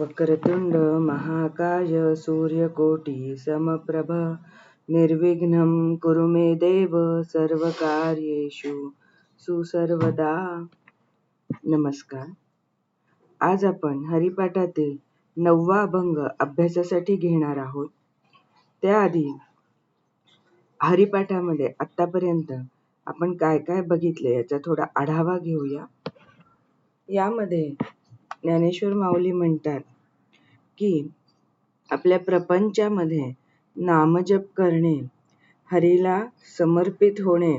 वक्रतुंड महाकाय सूर्यकोटी समप्रभ निर्विघ्नं कुरु मे देव सर्वकार्येषु सुसर्वदा। नमस्कार। आज आपण हरिपाठातील नववा अभंग अभ्यासासाठी घेणार आहोत. त्याआधी हरिपाठामध्ये आतापर्यंत आपण काय काय बघितले याचा थोडा आढावा घेऊया. यामध्ये ज्ञानेश्वर माऊली म्हणतात की आपल्या प्रपंचामध्ये नामजप करणे हरीला समर्पित होणे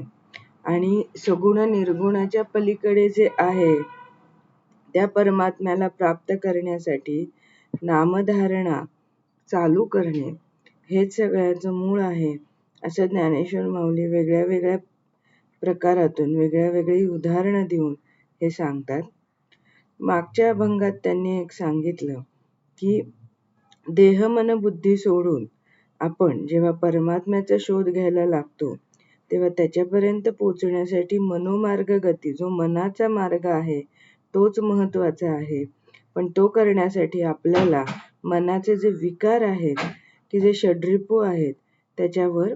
आणि सगुण निर्गुणाच्या पलीकडे जे आहे त्या परमात्म्याला प्राप्त करण्यासाठी नामधारणा चालू करणे हेच सगळ्याचं मूळ आहे असं ज्ञानेश्वर माऊली वेगळ्या वेगळ्या प्रकारातून वेगळ्या वेगळी उदाहरणं देऊन हे सांगतात. मागच्या अभंगात त्यांनी एक सांगितलं की देह मन बुद्धी सोडून आपण जेव्हा परमात्म्याचा शोध घ्यायला लागतो तेव्हा त्याच्यापर्यंत पोचण्यासाठी मनोमार्ग गती जो मनाचा मार्ग आहे तोच महत्त्वाचा आहे. पण तो करण्यासाठी आपल्याला मनाचे जे विकार आहेत की जे षड्रिपू आहेत त्याच्यावर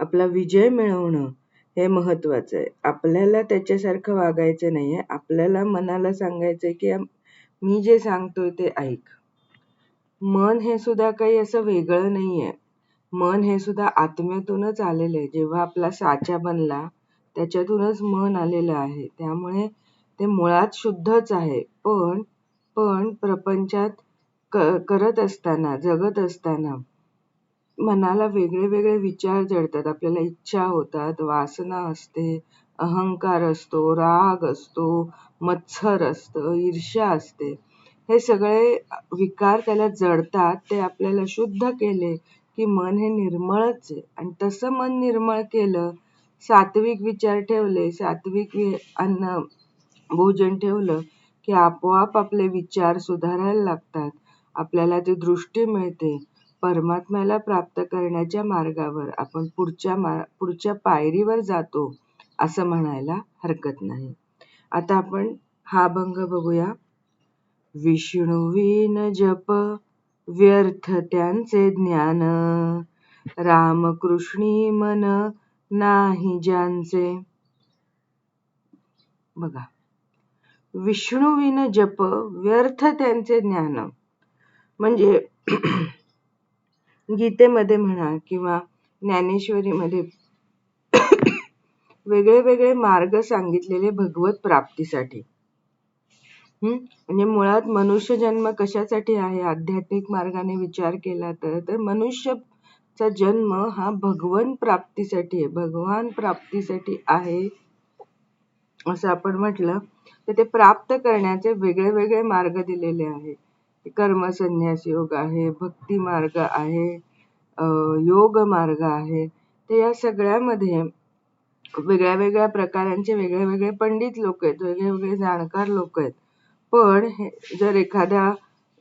आपला विजय मिळवणं हे महत्वाचं आहे. आपल्याला त्याच्यासारखं वागायचं नाहीये. आपल्याला मनाला सांगायचंय की मी जे सांगतोय ते ऐक. मन हे सुद्धा काही असं वेगळं नाहीये. मन हे सुद्धा आत्म्यातूनच आलेलं आहे. जेव्हा आपला साचा बनला त्याच्यातूनच मन आलेलं आहे. त्यामुळे ते मुळात शुद्धच आहे. पण पण प्रपंचात करत असताना जगत असताना मनाला वेगळे वेगळे विचार जडतात. आपल्याला इच्छा होतात. वासना असते. अहंकार असतो. राग असतो. मत्सर असतं. ईर्ष्या असते. हे सगळे विकार त्याला जडतात. ते आपल्याला शुद्ध केले की मन हे निर्मळच आहे. आणि तसं मन निर्मळ केलं सात्विक विचार ठेवले सात्विक अन्न भोजन ठेवलं की आपोआप आपले विचार सुधारायला लागतात. आपल्याला ती दृष्टी मिळते. परमात्म्याला प्राप्त करण्याच्या मार्गावर आपण पुढच्या पुढच्या पायरीवर जातो असं म्हणायला हरकत नाही. आता आपण हा अभंग बघूया. विष्णुवीन जप व्यर्थ त्यांचे ज्ञान. रामकृष्णी मन नाही ज्यांचे. बघा. विष्णुविन जप व्यर्थ त्यांचे ज्ञान. म्हणजे गीतेमध्ये म्हणा किंवा ज्ञानेश्वरीमध्ये वेगळे वेगळे मार्ग सांगितलेले भगवत प्राप्तीसाठी. हम्म म्हणजे मुळात मनुष्य जन्म कशासाठी आहे? आध्यात्मिक मार्गाने विचार केला तर तर मनुष्यचा जन्म हा भगवन प्राप्तीसाठी आहे. भगवान प्राप्तीसाठी आहे असं आपण म्हटलं. तर ते प्राप्त करण्याचे वेगळे वेगळे मार्ग दिलेले आहेत. कर्मसन्यास योग आहे भक्ती मार्ग आहे योग मार्ग आहे. तर या सगळ्यामध्ये वेगळ्या वेगळ्या प्रकारांचे वेगळे वेगळे पंडित लोक आहेत वेगळे वेगळे जाणकार लोक आहेत. पण जर एखाद्या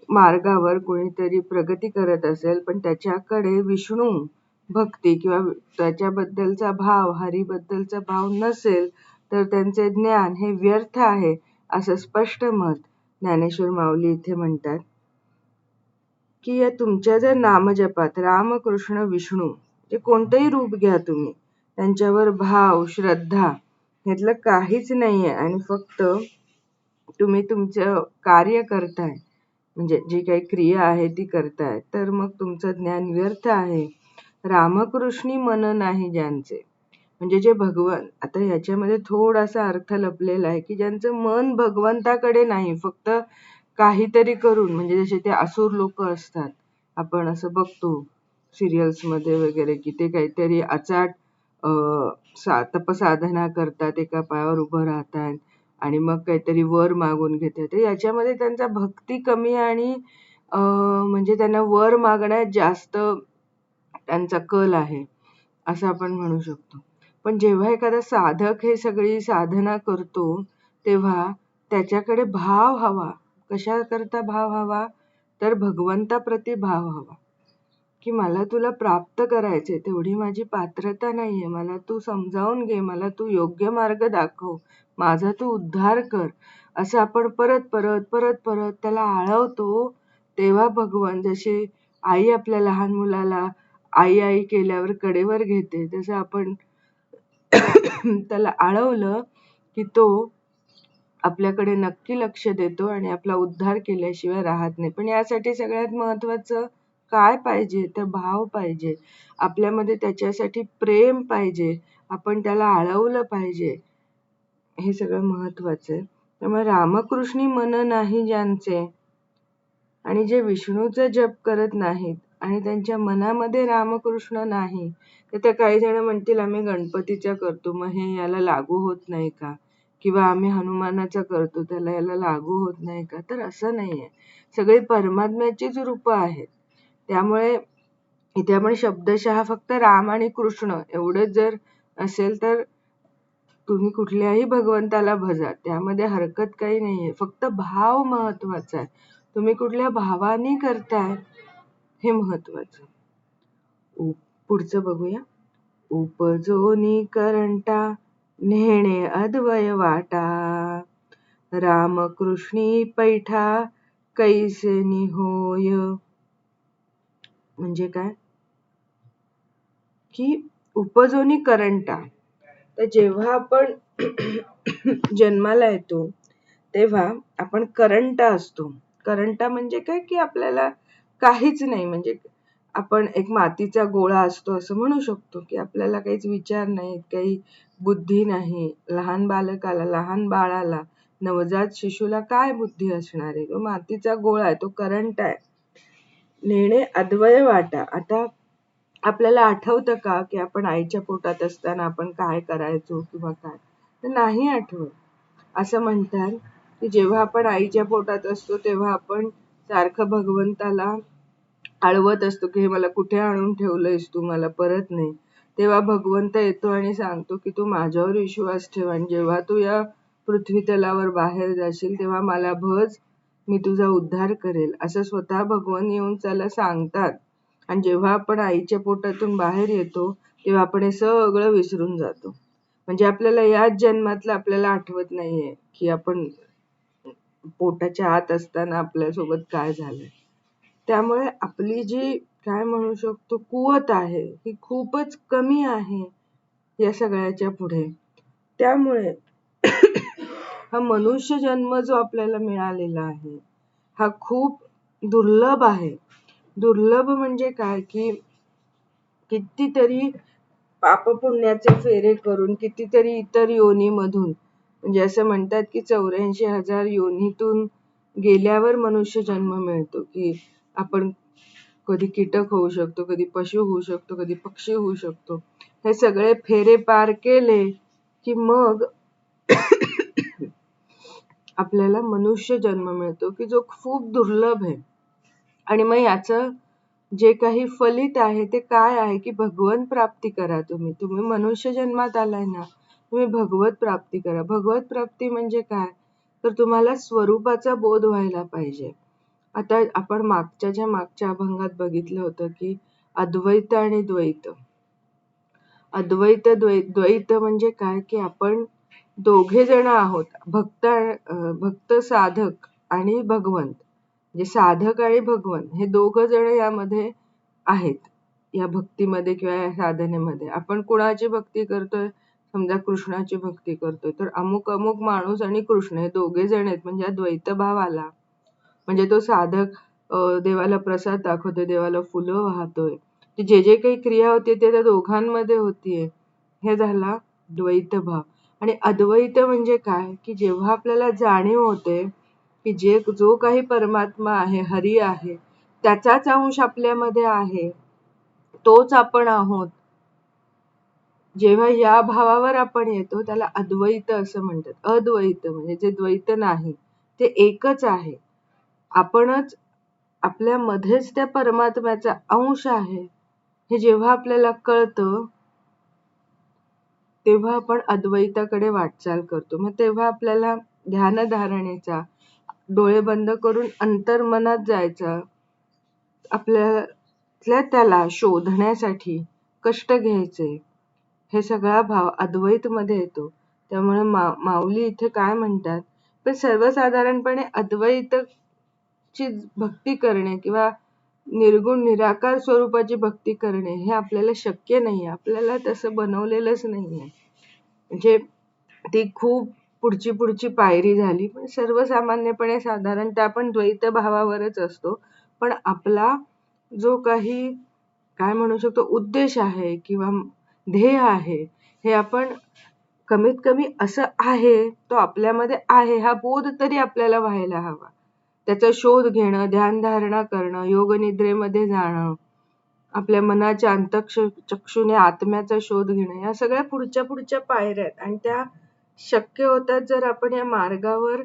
मार्गावर कोणीतरी प्रगती करत असेल पण त्याच्याकडे विष्णू भक्ती किंवा त्याच्याबद्दलचा भाव हरीबद्दलचा भाव नसेल तर त्यांचे ज्ञान हे व्यर्थ आहे असं स्पष्ट मत ज्ञानेश्वर माऊली इथे म्हणतात. की या तुमच्या जर नामजपात राम कृष्ण विष्णू जे कोणतंही रूप घ्या तुम्ही त्यांच्यावर भाव श्रद्धा ह्यातलं काहीच नाहीये आणि फक्त तुम्ही तुमचं कार्य करताय. म्हणजे जी काही क्रिया आहे ती करताय. तर मग तुमचं ज्ञान व्यर्थ आहे. रामकृष्णी मन नाही ज्यांचे. म्हणजे जे भगवान आता याच्यामध्ये थोडासा अर्थ लपलेला आहे की ज्यांचं मन भगवंताकडे नाही फक्त काहीतरी करून म्हणजे जसे ते असुर लोक असतात आपण असं बघतो सिरियल्समध्ये वगैरे की ते काहीतरी अचाट सा तपसाधना करतात एका पायावर उभं राहतात आणि मग काहीतरी वर मागून घेतात. तर याच्यामध्ये त्यांचा भक्ती कमी आणि म्हणजे त्यांना वर मागण्यात जास्त त्यांचा कल आहे असं आपण म्हणू शकतो. पण जेव्हा एखादा साधक हे सगळी साधना करतो तेव्हा त्याच्याकडे भाव हवा. कशाकरता भाव हवा? तर भगवंताप्रती भाव हवा. की मला तुला प्राप्त करायचे तेवढी माझी पात्रता नाहीये. मला तू समजावून घे मला तू योग्य मार्ग दाखव. माझा तू उद्धार कर. असं आपण परत परत परत परत त्याला आळवतो. तेव्हा भगवान जसे आई आपल्या लहान मुलाला आई आई केल्यावर कडेवर घेते तसं आपण त्याला आळवलं की तो आपल्याकडे नक्की लक्ष देतो आणि आपला उद्धार केल्याशिवाय राहत नाही. पण यासाठी सगळ्यात महत्वाचं काय पाहिजे? तर भाव पाहिजे. आपल्यामध्ये त्याच्यासाठी प्रेम पाहिजे. आपण त्याला आळवलं पाहिजे. हे सगळं महत्वाचं आहे. त्यामुळे रामकृष्णी मन नाही ज्यांचे आणि जे विष्णूचा जप करत नाहीत आणि त्यांच्या मनामध्ये रामकृष्ण नाही तर त्या काही जण म्हणतील आम्ही गणपतीचा करतो मग हे याला लागू होत नाही का? किंवा आम्ही हनुमानाचा करतो त्याला याला लागू होत नाही का? तर असं नाही आहे सगळी परमात्म्याचीच रूपं आहेत. त्यामुळे इथे आपण शब्दशः फक्त राम आणि कृष्ण एवढंच जर असेल तर तुम्ही कुठल्याही भगवंताला भजा. त्यामध्ये हरकत काही नाही आहे फक्त भाव महत्त्वाचा आहे. तुम्ही कुठल्या भावाने करताय हे महत्वाचं पुढचं बघूया. उपजोनी करंटा नेणे अद्वय वाटा रामकृष्णी पैठा कैसे होय म्हणजे काय? की उपजोनी करंटा तर जेव्हा आपण जन्माला येतो तेव्हा आपण करंटा असतो करंटा म्हणजे काय? की आपल्याला काहीच नाही म्हणजे आपण एक मातीचा गोळा असतो असं म्हणू शकतो की आपल्याला काहीच विचार नाहीत काही बुद्धी नाही. लहान बालकाला लहान बाळाला नवजात शिशूला काय बुद्धी असणार आहे? तो मातीचा गोळा आहे तो करंट आहे. नेणे अद्वय वाटा. आता आपल्याला आठवतं का की आपण आईच्या पोटात असताना आपण काय करायचो किंवा काय? तर नाही आठवत. असं म्हणतात की जेव्हा आपण आईच्या पोटात असतो तेव्हा आपण सारखं भगवंताला आळवत असतो की हे मला कुठे आणून ठेवलंयस तू? मला परत नाही. तेव्हा भगवंत येतो आणि सांगतो की तू माझ्यावर विश्वास ठेव आणि जेव्हा तू या पृथ्वी तलावर बाहेर जाशील तेव्हा मला भज मी तुझा उद्धार करेल. असं स्वतः भगवान येऊन त्याला सांगतात. आणि जेव्हा आपण आईच्या पोटातून बाहेर येतो तेव्हा आपण हे सगळं विसरून जातो. म्हणजे आपल्याला याच जन्मातलं आपल्याला आठवत नाहीये की आपण पोटाच्या आत असताना आपल्यासोबत काय झालंय. त्यामुळे आपली जी काय म्हणू शकतो कुवत आहे ही खूपच कमी आहे या सगळ्याच्या पुढे. त्यामुळे हा मनुष्य जन्म जो आपल्याला मिळालेला आहे हा खूप दुर्लभ आहे. दुर्लभ म्हणजे काय? की कितीतरी पापपुण्याचे फेरे करून कितीतरी इतर योनीमधून म्हणजे असं म्हणतात की चौऱ्याऐंशी हजार योनीतून गेल्यावर मनुष्य जन्म मिळतो की आपण कधी कीटक होऊ शकतो कधी पशु होऊ शकतो कधी पक्षी होऊ शकतो. हे सगळे फेरे पार केले की मग आपल्याला मनुष्य जन्म मिळतो की जो खूप दुर्लभ आहे. आणि मग याचं जे काही फलित आहे ते काय आहे की भगवंत प्राप्ती करा तुम्ही. तुम्ही मनुष्य जन्मात आलाय ना तुम्ही भगवत प्राप्ती करा. भगवत प्राप्ती म्हणजे काय? तर तुम्हाला स्वरूपाचा बोध व्हायला पाहिजे. आता आपण मागच्या ज्या मागच्या अभंगात बघितलं होतं की अद्वैत आणि द्वैत. अद्वैत द्वैत द्वैत म्हणजे काय? की आपण दोघे जण आहोत भक्त भक्त साधक आणि भगवंत. म्हणजे साधक आणि भगवंत हे दोघ जण यामध्ये आहेत या भक्तीमध्ये किंवा या साधनेमध्ये. आपण कुणाची भक्ती करतोय? समजा कृष्णाची भक्ती करतोय. तर अमुक अमुक माणूस आणि कृष्ण हे दोघे जण आहेत. म्हणजे द्वैत भाव आला. म्हणजे तो साधक देवाला प्रसाद दाखवतोय देवाला फुलं वाहतोय. जे जे काही क्रिया होती ते त्या दोघांमध्ये होतीये हे झाला द्वैत भाव. आणि अद्वैत म्हणजे काय? की जेव्हा आपल्याला जाणीव होते की जे जो काही परमात्मा आहे हरी आहे त्याचाच अंश आपल्यामध्ये आहे तोच आपण आहोत. जेव्हा या भावावर आपण येतो त्याला अद्वैत असं म्हणतात. अद्वैत म्हणजे जे द्वैत नाही ते एकच आहे. आपणच आपल्यामध्येच त्या परमात्म्याचा अंश आहे. हे जेव्हा आपल्याला कळतं तेव्हा आपण अद्वैताकडे वाटचाल करतो. मग तेव्हा आपल्याला ध्यानधारणेचा डोळे बंद करून अंतर्मनात जायचं आपल्या त्याला शोधण्यासाठी कष्ट घ्यायचे हे सगळा भाव अद्वैत मध्ये येतो. त्यामुळे मा माऊली इथे काय म्हणतात? तर सर्वसाधारणपणे अद्वैत ची भक्ती करणे किंवा निर्गुण निराकार स्वरूपाची भक्ती करणे हे आपल्याला शक्य नाही आपल्याला तसं बनवलेलंच नाहीये. म्हणजे ती खूप पुढची पुढची पायरी झाली. पण सर्वसामान्यपणे साधारणतः आपण द्वैत भावावरच असतो. पण आपला जो काही काय म्हणू शकतो उद्देश आहे किंवा ध्येय आहे हे आपण कमीत कमी असं आहे तो आपल्यामध्ये आहे हा बोध तरी आपल्याला व्हायला हवा. त्याचा शोध घेणं ध्यानधारणा करणं योगनिद्रेमध्ये जाणं आपल्या मनाच्या अंतचक्षुने आत्म्याचा शोध घेणं या सगळ्या पुढच्या पुढच्या पायऱ्या आहेत. आणि त्या शक्य होतात जर आपण या मार्गावर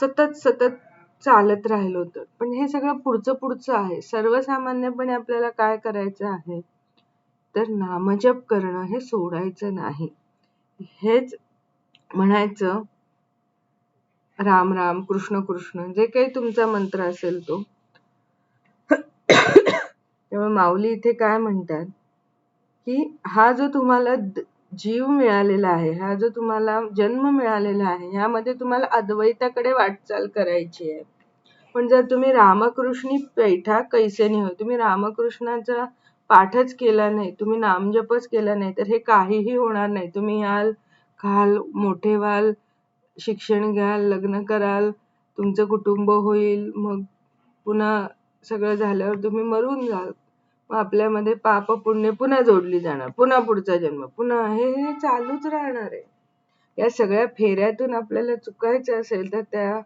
सतत सतत चालत राहिलो तर. पण हे सगळं पुढचं पुढचं आहे. सर्वसामान्यपणे आपल्याला काय करायचं आहे? तर नामजप करणं हे सोडायचं नाही. हेच म्हणायचं राम राम कृष्ण कृष्ण जे काही तुमचा मंत्र असेल तो. तेव्हा माऊली इथे काय म्हणतात? की हा जो तुम्हाला जीव मिळालेला आहे हा जो तुम्हाला जन्म मिळालेला आहे ह्यामध्ये तुम्हाला अद्वैताकडे वाटचाल करायची आहे. पण जर तुम्ही रामकृष्णी पैठा कैसे नाही हो, तुम्ही रामकृष्णाचा पाठच केला नाही तुम्ही नामजपच केला नाही तर हे काहीही होणार नाही. तुम्ही याल खाल मोठे व्हाल शिक्षण घ्याल लग्न कराल तुमचं कुटुंब होईल मग पुन्हा सगळं झाल्यावर तुम्ही मरून जाल. मग आपल्यामध्ये पाप पुण्य पुन्हा जोडली जाणार पुन्हा पुढचा जन्म पुन्हा हे हे चालूच राहणार आहे. या सगळ्या फेऱ्यातून आपल्याला चुकायचं असेल तर त्या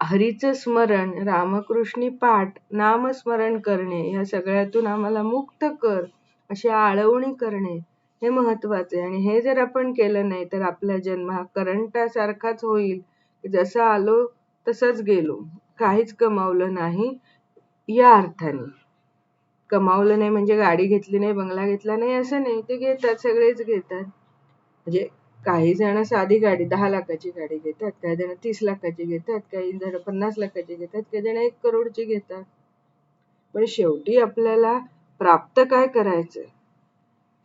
हरीचं स्मरण रामकृष्णी पाठ नामस्मरण करणे या सगळ्यातून आम्हाला मुक्त कर अशी आळवणी करणे हे महत्त्वाचे आणि हे जर आपण केलं नाही तर आपला जन्म हा करंटासारखाच होईल. जसं आलो तसंच गेलो. काहीच कमावलं नाही या अर्थाने. कमावलं नाही म्हणजे गाडी घेतली नाही बंगला घेतला नाही असं नाही. ते घेतात सगळेच घेतात. म्हणजे काही जण साधी गाडी दहा लाखाची गाडी घेतात. काही जण तीस लाखाची घेतात. काही जण पन्नास लाखाची घेतात. काही जण एक करोडची घेतात. पण शेवटी आपल्याला प्राप्त काय करायचंय?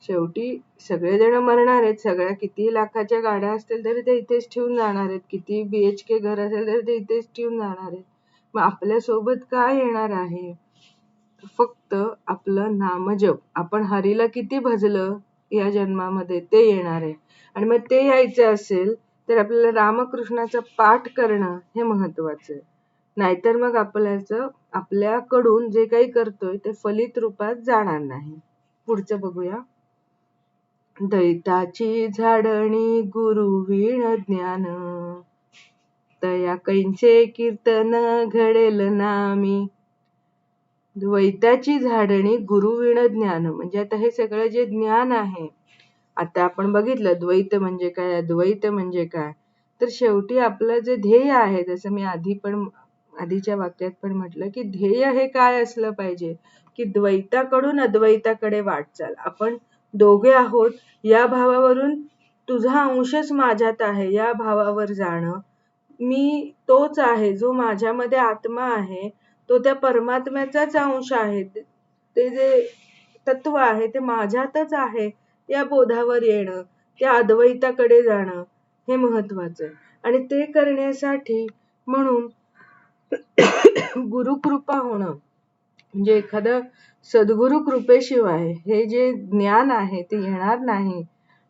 शेवटी सगळेजण मरणार आहेत. सगळ्या किती लाखाच्या गाड्या असतील तरी ते इथेच ठेवून जाणार आहेत. किती बी एच के घर असेल तरी ते इथेच ठेवून जाणार आहेत. मग आपल्यासोबत काय येणार आहे? फक्त आपलं नामजप. आपण हरीला किती भजलं या जन्मामध्ये ते येणार आहे. आणि मग ते यायचं असेल तर आपल्याला रामकृष्णाचा पाठ करणं हे महत्वाचं आहे. नाहीतर मग आपल्याचं आपल्याकडून जे काही करतोय ते फलित रूपात जाणार नाही. पुढचं बघूया. दैताची झाडणी गुरुवीण ज्ञान. तया कैंचे कीर्तन घडेल नामी. द्वैताची झाडणी गुरुवीण ज्ञान. म्हणजे आता हे सगळं जे ज्ञान आहे आता आपण बघितलं द्वैत म्हणजे काय अद्वैत म्हणजे काय. तर शेवटी आपलं जे ध्येय आहे जसं मी आधी पण आधीच्या वाक्यात पण म्हटलं की ध्येय हे काय असलं पाहिजे? की द्वैताकडून अद्वैताकडे वाटचाल आपण दोघे आहोत या भावावरून तुझा अंशच माझ्यात आहे या भावावर जाणं. मी तोच आहे जो माझ्यामध्ये आत्मा आहे तो त्या परमात्म्याचाच अंश आहे. ते जे तत्व आहे ते माझ्यातच आहे या बोधावर येणं त्या अद्वैताकडे जाणं हे महत्वाचं आहे आणि ते करण्यासाठी म्हणून गुरुकृपा होणं. म्हणजे एखादं सद्गुरु कृपेशिवाय हे जे ज्ञान आहे ते येणार नाही.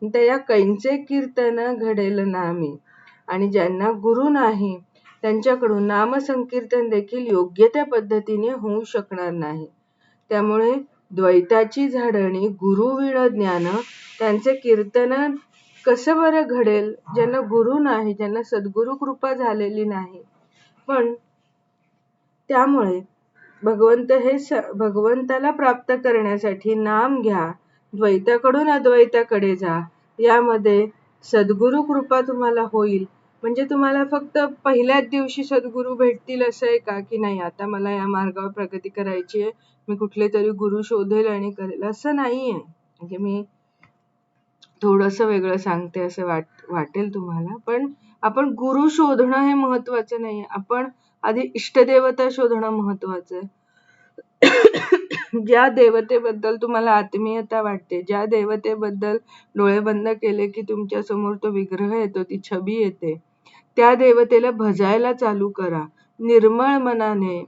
त्या कैंचे कीर्तन घडेल नामी. आणि ज्यांना गुरु नाही त्यांच्याकडून नामसंकीर्तन देखील योग्य त्या पद्धतीने होऊ शकणार नाही. त्यामुळे द्वैताची झाडणी गुरुविण ज्ञान त्यांचे कीर्तन कसं बरं घडेल? ज्यांना गुरु नाही ज्यांना सद्गुरु कृपा झालेली नाही. पण त्यामुळे भगवंत हे भगवंताला प्राप्त करण्यासाठी नाम घ्या. द्वैताकडून अद्वैताकडे जा. यामध्ये सद्गुरु कृपा तुम्हाला होईल. म्हणजे तुम्हाला फक्त पहिल्याच दिवशी सद्गुरू भेटतील असं आहे का? की नाही आता मला या मार्गावर प्रगती करायची आहे. मी कुठले तरी गुरु शोधेल आणि करेल असं नाहीये म्हणजे मी थोडंसं वेगळं सांगते असं वाट वाटेल तुम्हाला. पण आपण गुरु शोधणं हे महत्वाचं नाही आपण आधी इष्टदेवता शोधणं महत्वाचं आहे. ज्या देवतेबद्दल तुम्हाला आत्मीयता वाटते ज्या देवतेबद्दल डोळे बंद केले की तुमच्यासमोर तो विग्रह येतो ती छबी येते त्या देवतेला भजायला चालू करा. निर्मळ मनाने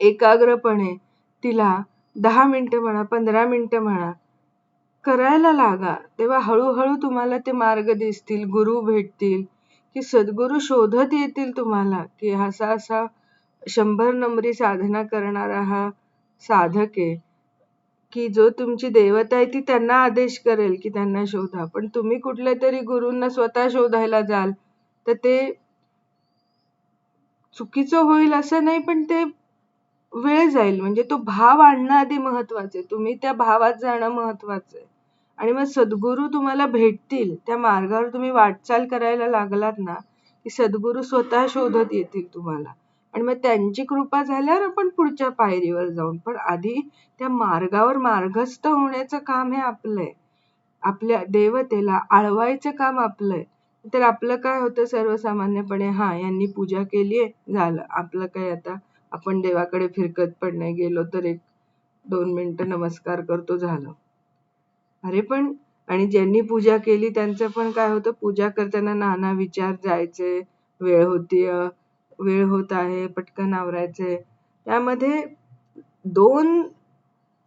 एकाग्रपणे तिला दहा मिनिटं म्हणा पंधरा मिनिटं म्हणा करायला लागा. तेव्हा हळूहळू तुम्हाला ते मार्ग दिसतील गुरु भेटतील. की सद्गुरु शोधत येतील तुम्हाला की असा असा शंभर नंबरी साधना करणारा हा साधक आहे. की जो तुमची देवता आहे ती त्यांना आदेश करेल की त्यांना शोधा. पण तुम्ही कुठल्या तरी गुरूंना स्वतः शोधायला जाल तर ते चुकीचं होईल असं नाही पण ते वेळ जाईल. म्हणजे तो भाव आणणं आधी महत्वाचं आहे. तुम्ही त्या भावात जाणं महत्वाचं आहे. आणि मग सद्गुरू तुम्हाला भेटतील त्या मार्गावर तुम्ही वाटचाल करायला लागलात ना की सद्गुरू स्वतः शोधत येतील तुम्हाला. आणि मग त्यांची कृपा झाल्यावर आपण पुढच्या पायरीवर जाऊन पण आधी त्या मार्गावर मार्गस्थ होण्याचं काम हे आपलं आहे आपल्या देवतेला आळवायचं काम आपलं आहे तर आपलं काय होतं सर्वसामान्यपणे? हा यांनी पूजा केलीये झालं. आपलं काय आता? आपण देवाकडे फिरकत पण नाही गेलो तर एक दोन मिनटं नमस्कार करतो झालं. अरे पण आणि ज्यांनी पूजा केली त्यांचं पण काय होतं? पूजा करताना नाना विचार जायचे वेळ होती वेळ होत आहे पटकन आवरायचे. त्यामध्ये दोन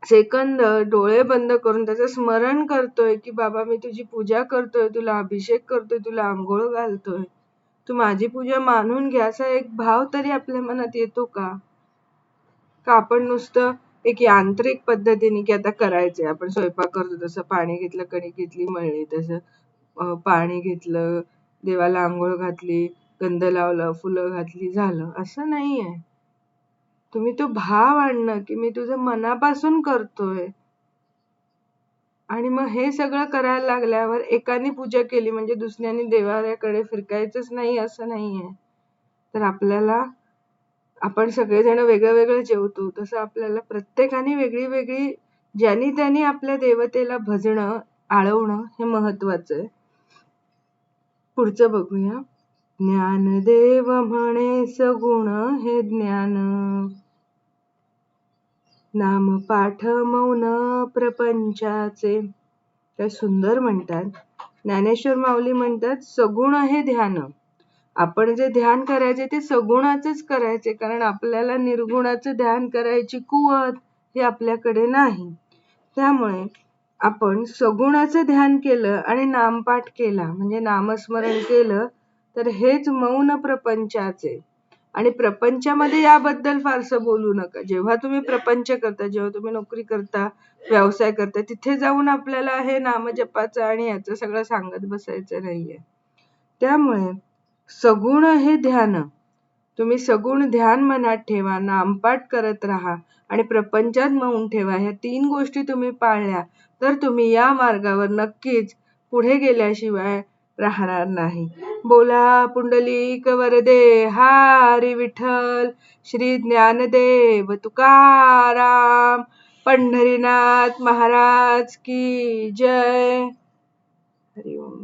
सेकंद डोळे बंद करून त्याचं स्मरण करतोय की बाबा मी तुझी पूजा करतोय तुला अभिषेक करतोय तुला आंघोळ घालतोय. तू माझी पूजा मानून घ्या असा एक भाव तरी आपल्या मनात येतो का? का आपण नुसतं एक यांत्रिक पद्धतीने की आता करायचंय. आपण स्वयंपाक करतो तसं पाणी घेतलं कणिक घेतली मळली तसं पाणी घेतलं देवाला आंघोळ घातली गंध लावलं फुलं घातली झालं. असं नाहीये. तुम्ही तो भाव आणणं की मी तुझं मनापासून करतोय. आणि मग हे सगळं करायला लागल्यावर एकाने पूजा केली म्हणजे दुसऱ्याने देवाऱ्याकडे फिरकायचंच नाही असं नाहीये. तर आपल्याला आपण सगळेजण वेगळं वेगळं जेवतो तसं आपल्याला प्रत्येकाने वेगळी वेगळी ज्यांनी त्यांनी आपल्या देवतेला भजणं आळवणं हे महत्वाचं आहे. पुढचं बघूया. ज्ञानदेव म्हणे सगुण हे ज्ञान. नाम पाठ मौन प्रपंचाचे. काय सुंदर म्हणतात. ज्ञानेश्वर माऊली म्हणतात सगुण हे ध्यान. आपण जे ध्यान करायचे ते सगुणाचेच करायचे कारण आपल्याला निर्गुणाचं ध्यान करायची कुवत हे आपल्याकडे नाही. त्यामुळे आपण सगुणाचं ध्यान केलं आणि नामपाठ केला म्हणजे नामस्मरण केलं तर हेच मौन प्रपंचाचे. आणि प्रपंचामध्ये याबद्दल फारसं बोलू नका. जेव्हा तुम्ही प्रपंच करता जेव्हा तुम्ही नोकरी करता व्यवसाय करता तिथे जाऊन आपल्याला हे नामजपाचं आणि याचं सगळं सांगत बसायचं नाहीये. त्यामुळे सगुण हे ध्यान. तुम्ही सगुण ध्यान मनात ठेवा नामपाठ करत राहा आणि प्रपंचात मौन ठेवा. ह्या तीन गोष्टी तुम्ही पाळल्या तर तुम्ही या मार्गावर नक्कीच पुढे गेल्याशिवाय राहणार नाही. बोला पुंडलिक वरदे हारी विठ्ठल श्री ज्ञानदेव तुकाराम पंढरीनाथ महाराज की जय. हरिओम